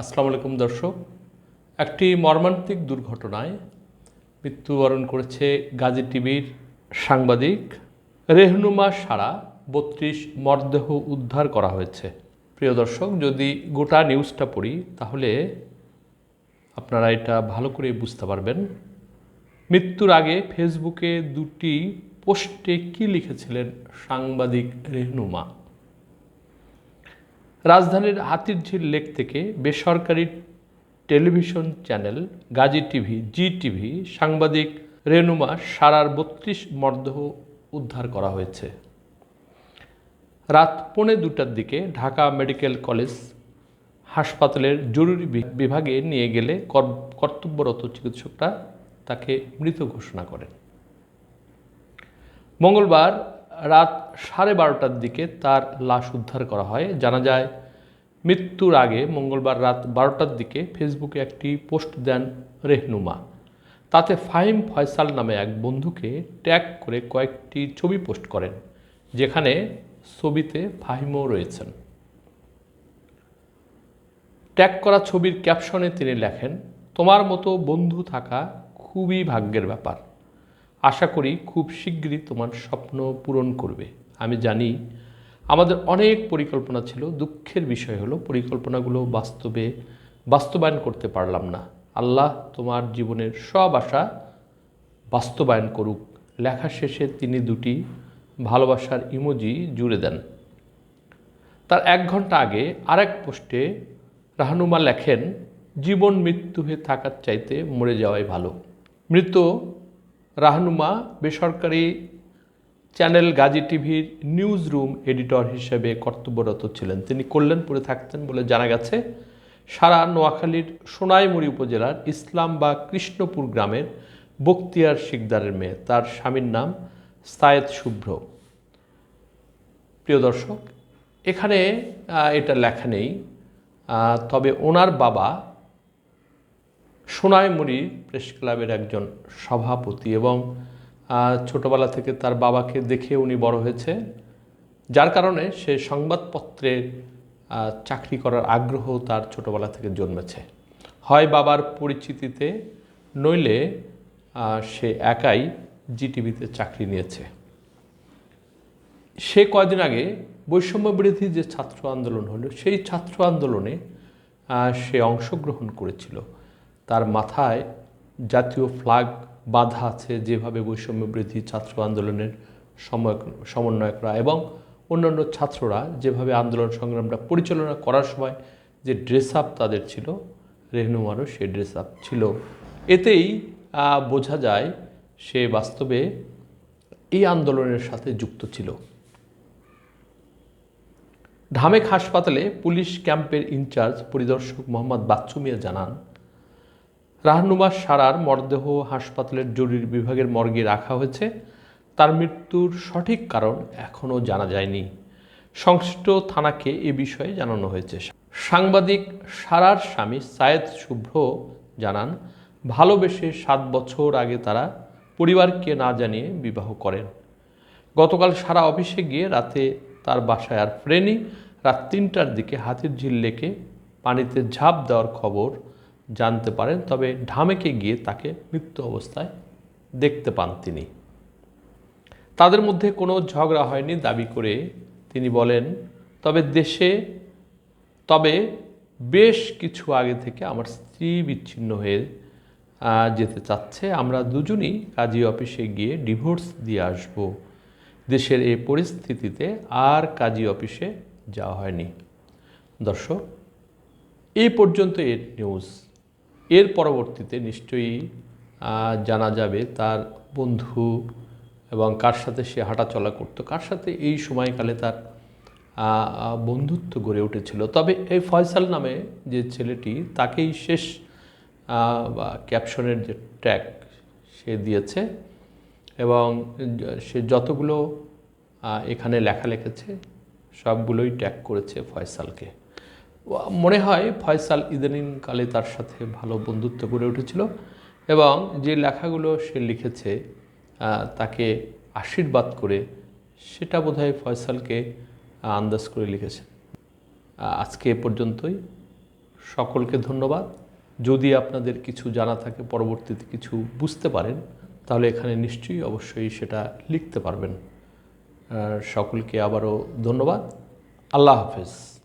আসসালামু আলাইকুম দর্শক। একটি মর্মান্তিক দুর্ঘটনায় মৃত্যুবরণ করেছে গাজী টিভির সাংবাদিক রেহনুমা সারা, বত্রিশ মরদেহ উদ্ধার করা হয়েছে। প্রিয় দর্শক, যদি গোটা নিউজটা পড়ি, তাহলে আপনারা এটা ভালো করে বুঝতে পারবেন। মৃত্যুর আগে ফেসবুকে দুটি পোস্টে কি লিখেছিলেন সাংবাদিক রেহনুমা? রাজধানীর হাতিরঝিল লেক থেকে বেসরকারি television channel Gazi TV, G TV, সাংবাদিক রেনুমা সারার বত্রিশ মরদেহ উদ্ধার করা হয়েছে। রাত পৌনে দুটার দিকে ঢাকা মেডিকেল কলেজ হাসপাতালের জরুরি বিভাগে নিয়ে গেলে কর্তব্যরত চিকিৎসকরা তাকে মৃত ঘোষণা করেন। মঙ্গলবার রাত সাড়ে বারোটার দিকে তার লাশ উদ্ধার করা হয়। জানা যায়, মৃত্যুর আগে মঙ্গলবার রাত বারোটার দিকে ফেসবুকে একটি পোস্ট দেন রেহনুমা। তাতে ফাহিম ফয়সাল নামে এক বন্ধুকে ট্যাগ করে কয়েকটি ছবি পোস্ট করেন, যেখানে ছবিতে ফাহিমও রয়েছেন। ট্যাগ করা ছবির ক্যাপশনে তিনি লেখেন, তোমার মতো বন্ধু থাকা খুবই ভাগ্যের ব্যাপার। আশা করি খুব শীঘ্রই তোমার স্বপ্ন পূরণ করবে। আমি জানি আমাদের অনেক পরিকল্পনা ছিল, দুঃখের বিষয় হলো পরিকল্পনাগুলো বাস্তবে বাস্তবায়ন করতে পারলাম না। আল্লাহ তোমার জীবনের সব আশা বাস্তবায়ন করুক। লেখা শেষে তিনি দুটি ভালোবাসার ইমোজি জুড়ে দেন। তার এক ঘণ্টা আগে আরেক পোস্টে রাহানুমা লেখেন, জীবন মৃত্যু হয়ে থাকার চাইতে মরে যাওয়াই ভালো। মৃত রাহনুমা বেসরকারি চ্যানেল গাজী টিভির নিউজ রুম এডিটর হিসেবে কর্তব্যরত ছিলেন। তিনি কল্যাণপুরে থাকতেন বলে জানা গেছে, সারা নোয়াখালীর সোনাইমুড়ি উপজেলার ইসলাম বা কৃষ্ণপুর গ্রামের বক্তিয়ার শিকদারের মেয়ে। তার স্বামীর নাম সায়েদ শুভ্র। প্রিয় দর্শক, এখানে এটা লেখা নেই। তবে ওনার বাবা সোনাইমুড়ি প্রেস ক্লাবের একজন সভাপতি এবং ছোটবেলা থেকে তার বাবাকে দেখে উনি বড় হয়েছে যার কারণে সে সংবাদপত্রের আহ, চাকরি করার আগ্রহ তার ছোটবেলা থেকে জন্মেছে। হয় বাবার পরিচিতিতে নইলে সে একাই জিটিভিতে চাকরি নিয়েছে। সে কয়দিন আগে বৈষম্য বিরোধী যে ছাত্র আন্দোলন হলো সেই ছাত্র আন্দোলনে সে অংশগ্রহণ করেছিল। তার মাথায় জাতীয় ফ্ল্যাগ বাঁধা আছে যেভাবে বৈষম্য বিরোধী ছাত্র আন্দোলনের সময়, সমন্বয়করা এবং অন্যান্য ছাত্ররা যেভাবে আন্দোলন সংগ্রামটা পরিচালনা করার সময় যে ড্রেস আপ তাদের ছিল রেহনুমারও সে ড্রেস আপ ছিল। এতেই বোঝা যায় সে বাস্তবে এই আন্দোলনের সাথে যুক্ত ছিল। ঢামেক হাসপাতালে পুলিশ ক্যাম্পের ইনচার্জ পরিদর্শক মোহাম্মদ বাচ্চু মিয়া জানান রাহনুমা সারার মরদেহ হাসপাতালের জরুরি বিভাগের মর্গে রাখা হয়েছে। তার মৃত্যুর সঠিক কারণ এখনও জানা যায়নি। সংশ্লিষ্ট থানাকে এ বিষয়ে জানানো হয়েছে। সাংবাদিক সারার স্বামী সায়েদ শুভ্র জানান ভালোবেসে সাত বছর আগে তারা পরিবারকে না জানিয়ে বিবাহ করেন। গতকাল সারা অফিসে গিয়ে রাতে তার বাসায় আর ফ্রেনি। রাত তিনটার দিকে হাতির ঝিল লেকে পানিতে ঝাঁপ দেওয়ার খবর জানতে পারেন, তবে ঢামেকে গিয়ে তাকে মৃত্যু অবস্থায় দেখতে পান তিনি। তাদের মধ্যে কোনো ঝগড়া হয়নি দাবি করে তিনি বলেন, তবে দেশে, তবে বেশ কিছু আগে থেকে আমার স্ত্রী বিচ্ছিন্ন হয়ে যেতে চাচ্ছে। আমরা দুজনই কাজী অফিসে গিয়ে ডিভোর্স দিয়ে আসব। দেশের এই পরিস্থিতিতে আর কাজী অফিসে যাওয়া হয়নি। দর্শক, এই পর্যন্ত এর নিউজ। এর পরবর্তীতে নিশ্চয়ই জানা যাবে তার বন্ধু এবং কার সাথে সে হাঁটাচলা করতো, কার সাথে এই সময়কালে তার বন্ধুত্ব গড়ে উঠেছিল। তবে এই ফয়সাল নামে যে ছেলেটি, তাকেই শেষ ক্যাপশনের যে ট্যাগ সে দিয়েছে এবং সে যতগুলো এখানে লেখা লিখেছে, সবগুলোই ট্যাগ করেছে ফয়সালকে। মনে হয় ফয়সাল ইদানিংকালে তার সাথে ভালো বন্ধুত্ব গড়ে উঠেছিল এবং যে লেখাগুলো সে লিখেছে তাকে আশীর্বাদ করে সেটা বোধহয় ফয়সালকে আন্দাজ করে লিখেছে আজকে এ পর্যন্তই। সকলকে ধন্যবাদ। যদি আপনাদের কিছু জানা থাকে, পরবর্তীতে কিছু বুঝতে পারেন, তাহলে এখানে নিশ্চয়ই অবশ্যই সেটা লিখতে পারবেন। সকলকে আবারও ধন্যবাদ। আল্লাহ হাফেজ।